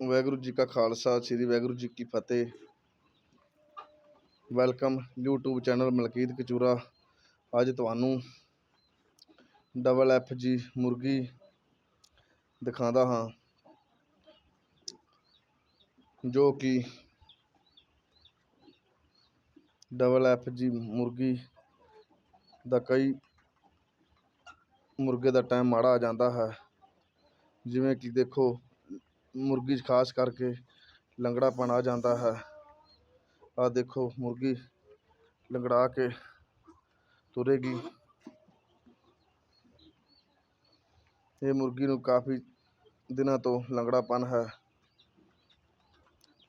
ਵਾਹਿਗੁਰੂ ਜੀ ਕਾ ਖਾਲਸਾ, ਸ੍ਰੀ ਵਾਹਿਗੁਰੂ ਜੀ ਕੀ ਫਤਿਹ। Welcome YouTube channel Malkit Kachura. ਅੱਜ ਤੁਹਾਨੂੰ ਡਬਲ ਐਫ ਜੀ ਮੁਰਗੀ ਦਿਖਾਉਂਦਾ ਹਾਂ, ਜੋ ਕਿ ਡਬਲ ਐਫ ਜੀ ਮੁਰਗੀ ਦਾ ਕਈ ਮੁਰਗੇ ਦਾ ਟਾਈਮ ਮਾੜਾ ਆ ਜਾਂਦਾ ਹੈ। ਜਿਵੇਂ ਕਿ ਦੇਖੋ ਮੁਰਗੀ 'ਚ ਖਾਸ ਕਰਕੇ ਲੰਗੜਾਪਣ ਆ ਜਾਂਦਾ ਹੈ। ਆ ਦੇਖੋ, ਮੁਰਗੀ ਲੰਗੜਾ ਕੇ ਤੁਰੇਗੀ। ਇਹ ਮੁਰਗੀ ਨੂੰ ਕਾਫੀ ਦਿਨਾਂ ਤੋਂ ਲੰਗੜਾਪਣ ਹੈ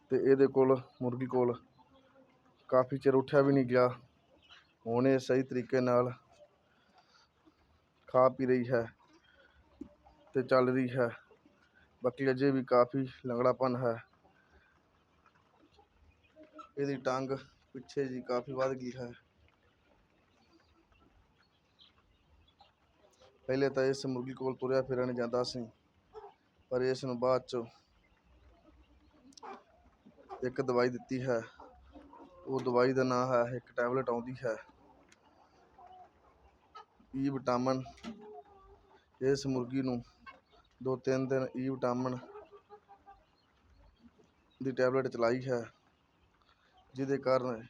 ਤੇ ਇਹਦੇ ਕੋਲ, ਮੁਰਗੀ ਕੋਲ ਕਾਫੀ ਚਿਰ ਉੱਠਿਆ ਵੀ ਨਹੀਂ ਗਿਆ। ਹੁਣ ਇਹ ਸਹੀ ਤਰੀਕੇ ਨਾਲ ਖਾ ਪੀ ਰਹੀ ਹੈ ਤੇ ਚੱਲ ਰਹੀ ਹੈ। ਬਾਕੀ ਅਜੇ ਵੀ ਕਾਫੀ ਲੰਗੜਾਪਨ ਹੈ। ਇਹਦੀ ਟੰਗ ਪਿੱਛੇ ਜੀ ਕਾਫੀ ਵੱਧ ਗਈ ਹੈ। ਪਹਿਲੇ ਤਾਂ ਇਸ ਮੁਰਗੀ ਕੋਲ ਤੁਰਿਆ ਫਿਰਿਆ ਜਾਂਦਾ ਸੀ, ਪਰ ਇਸ ਨੂੰ ਬਾਅਦ ਚ ਇੱਕ ਦਵਾਈ ਦਿੱਤੀ ਹੈ। ਉਹ ਦਵਾਈ ਦਾ ਨਾਮ ਹੈ, ਇੱਕ ਟੈਬਲੇਟ ਆਉਂਦੀ ਹੈ। E vitamin. ਇਸ ਮੁਰਗੀ ਨੂੰ ਦੋ ਤਿੰਨ ਦਿਨ e ਈ ਵਿਟਾਮਿਨ ਦੀ ਟੈਬਲੇਟ ਚਲਾਈ ਹੈ, ਜਿਹਦੇ ਕਾਰਨ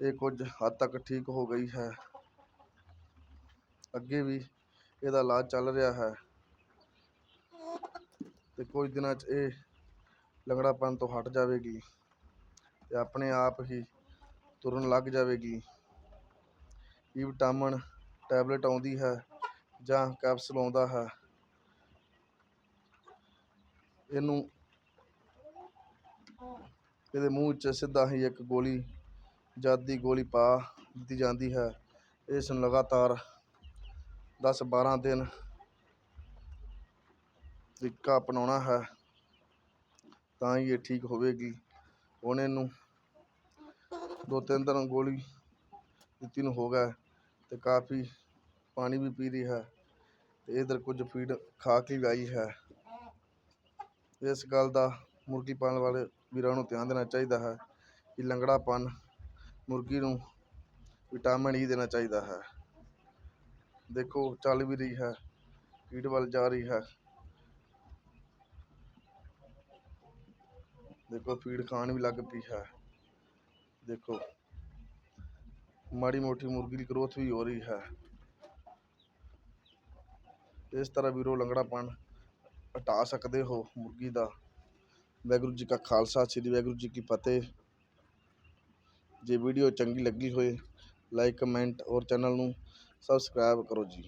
ਇਹ ਕੁਝ ਹੱਦ ਤੱਕ ਠੀਕ ਹੋ ਗਈ ਹੈ। ਅੱਗੇ ਵੀ ਇਹਦਾ ਇਲਾਜ ਚੱਲ ਰਿਹਾ ਹੈ। ਤੇ ਕੁਝ ਦਿਨਾਂ 'ਚ ਇਹ ਲੰਗੜਾਪਨ ਤੋਂ ਹਟ ਜਾਵੇਗੀ ਤੇ ਆਪਣੇ ਆਪ ਹੀ ਤੁਰਨ ਲੱਗ ਜਾਵੇਗੀ। ਈ ਵਿਟਾਮਿਨ ਟੈਬਲੇਟ ਆਉਂਦੀ ਹੈ ਜਾਂ ਕੈਪਸੂਲ ਆਉਂਦਾ ਹੈ। ਇਹਨੂੰ ਇਹਦੇ ਮੂੰਹ 'ਚ ਸਿੱਧਾ ਹੀ ਇੱਕ ਗੋਲੀ, ਜਾਦੀ ਗੋਲੀ ਪਾ ਦਿੱਤੀ ਜਾਂਦੀ ਹੈ। ਇਸ ਨੂੰ ਲਗਾਤਾਰ 10 12 ਦਿਨ ਤਰੀਕਾ ਅਪਣਾਉਣਾ ਹੈ, ਤਾਂ ਹੀ ਇਹ ਠੀਕ ਹੋਵੇਗੀ। ਉਹਨੇ ਨੂੰ ਦੋ ਤਿੰਨ ਦਿਨ ਗੋਲੀ ਦਿੱਤੀ ਨੂੰ ਹੋ ਗਿਆ ਤੇ ਕਾਫੀ ਪਾਣੀ ਵੀ ਪੀ ਰਹੀ ਹੈ ਤੇ ਇਧਰ ਕੁਝ ਫੀਡ ਖਾ ਕੇ ਵੀ ਆਈ ਹੈ। ਇਸ ਗੱਲ ਦਾ ਮੁਰਗੀ ਪਾਲਣ ਵਾਲੇ ਵੀਰਾਂ ਨੂੰ ਧਿਆਨ ਦੇਣਾ ਚਾਹੀਦਾ ਹੈ ਕਿ ਲੰਗੜਾਪਨ ਮੁਰਗੀ ਨੂੰ ਵਿਟਾਮਿਨ ਈ ਦੇਣਾ ਚਾਹੀਦਾ ਹੈ। ਦੇਖੋ, ਚੱਲ ਵੀ ਰਹੀ ਹੈ ਫੀਡ ਵੱਲ ਜਾ ਰਹੀ ਹੈ। ਦੇਖੋ, ਫੀਡ ਖਾਣ ਵੀ ਲੱਗ ਪਈ ਹੈ। ਦੇਖੋ, ਮਾੜੀ ਮੋਟੀ ਮੁਰਗੀ ਦੀ ਗਰੋਥ ਵੀ ਹੋ ਰਹੀ ਹੈ। ਇਸ ਤਰ੍ਹਾਂ ਵੀਰੋ ਲੰਗੜਾਪਣ ਹਟਾ ਸਕਦੇ ਹੋ ਮੁਰਗੀ ਦਾ। ਵਾਹਿਗੁਰੂ ਜੀ ਕਾ ਖਾਲਸਾ, ਸ੍ਰੀ ਵਾਹਿਗੁਰੂ ਜੀ ਕੀ ਫਤਿਹ। ਜੇ ਵੀਡੀਓ ਚੰਗੀ ਲੱਗੀ ਹੋਏ, ਲਾਈਕ, ਕਮੈਂਟ ਔਰ ਚੈਨਲ ਨੂੰ ਸਬਸਕ੍ਰਾਈਬ ਕਰੋ ਜੀ।